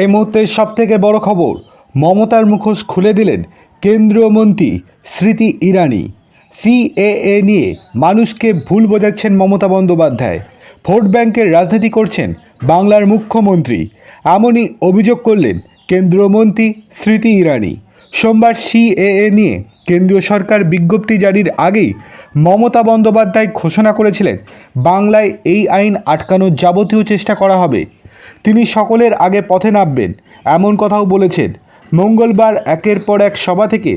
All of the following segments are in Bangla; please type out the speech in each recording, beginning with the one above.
এই মুহূর্তে সব থেকে বড় খবর, মমতার মুখোশ খুলে দিলেন কেন্দ্রীয় মন্ত্রী স্মৃতি ইরানি। সিএএ নিয়ে মানুষকে ভুল বোঝাচ্ছেন মমতা বন্দ্যোপাধ্যায়। ভোট ব্যাংকের রাজনীতি করছেন বাংলার মুখ্যমন্ত্রী। এমনই অভিযোগ করলেন কেন্দ্রীয় মন্ত্রী স্মৃতি ইরানি। সোমবার সিএএ নিয়ে কেন্দ্রীয় সরকার বিজ্ঞপ্তি জারির আগেই মমতা বন্দ্যোপাধ্যায় ঘোষণা করেছিলেন, বাংলায় এই আইন আটকানোর যাবতীয় চেষ্টা করা হবে। তিনি সকলের আগে পথে নামবেন, এমন কথাও বলেছেন। মঙ্গলবার একের পর এক সভা থেকে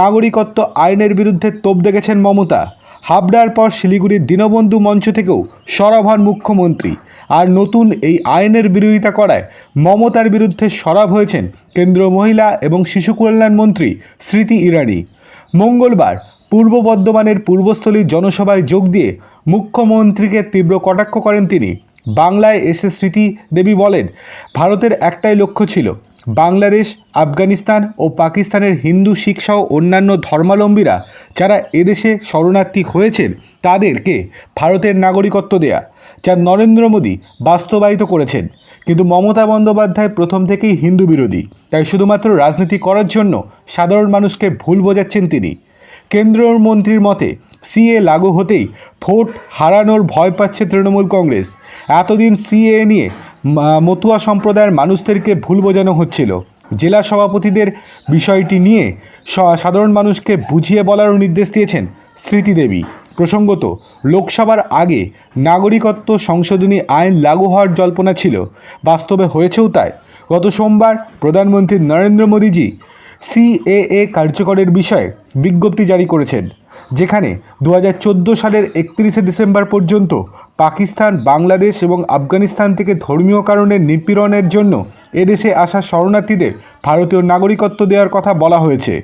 নাগরিকত্ব আইনের বিরুদ্ধে তোপ দেখেছেন মমতা। হাবড়ার পর শিলিগুড়ির দীনবন্ধু মঞ্চ থেকেও সরব হন মুখ্যমন্ত্রী। আর নতুন এই আইনের বিরোধিতা করায় মমতার বিরুদ্ধে সরব হয়েছেন কেন্দ্রীয় মহিলা এবং শিশু কল্যাণ মন্ত্রী স্মৃতি ইরানি। মঙ্গলবার পূর্ব বর্ধমানের পূর্বস্থলীর জনসভায় যোগ দিয়ে মুখ্যমন্ত্রীকে তীব্র কটাক্ষ করেন তিনি। বাংলায় এসে স্মৃতি দেবী বলেন, ভারতের একটাই লক্ষ্য ছিল বাংলাদেশ, আফগানিস্তান ও পাকিস্তানের হিন্দু, শিখ সহ অন্যান্য ধর্মাবলম্বীরা যারা এদেশে শরণার্থী হয়েছেন তাদেরকে ভারতের নাগরিকত্ব দেয়া, যা নরেন্দ্র মোদী বাস্তবায়িত করেছেন। কিন্তু মমতা বন্দ্যোপাধ্যায় প্রথম থেকেই হিন্দু বিরোধী, তাই শুধুমাত্র রাজনীতি করার জন্য সাধারণ মানুষকে ভুল বোঝাচ্ছেন তিনি। কেন্দ্রীয় মন্ত্রীর মতে, সিএ লাগু হতেই ভোট হারানোর ভয় পাচ্ছে তৃণমূল কংগ্রেস। এতদিন সিএ নিয়ে মতুয়া সম্প্রদায়ের মানুষদেরকে ভুল বোঝানো হচ্ছিল। জেলা সভাপতিদের বিষয়টি নিয়ে সাধারণ মানুষকে বুঝিয়ে বলারও নির্দেশ দিয়েছেন স্মৃতিদেবী প্রসঙ্গত, লোকসভার আগে নাগরিকত্ব সংশোধনী আইন লাগু হওয়ার জল্পনা ছিল। বাস্তবে হয়েছেও তাই। গত সোমবার প্রধানমন্ত্রী নরেন্দ্র মোদীজি সিএএ কার্যকরের বিষয়ে বিজ্ঞপ্তি জারি করেছেন, যেখানে দু হাজার চোদ্দ সালের একত্রিশে ডিসেম্বর পর্যন্ত পাকিস্তান, বাংলাদেশ এবং আফগানিস্তান থেকে ধর্মীয় কারণে নিপীড়নের জন্য এদেশে আসা শরণার্থীদের ভারতীয় নাগরিকত্ব দেওয়ার কথা বলা হয়েছে।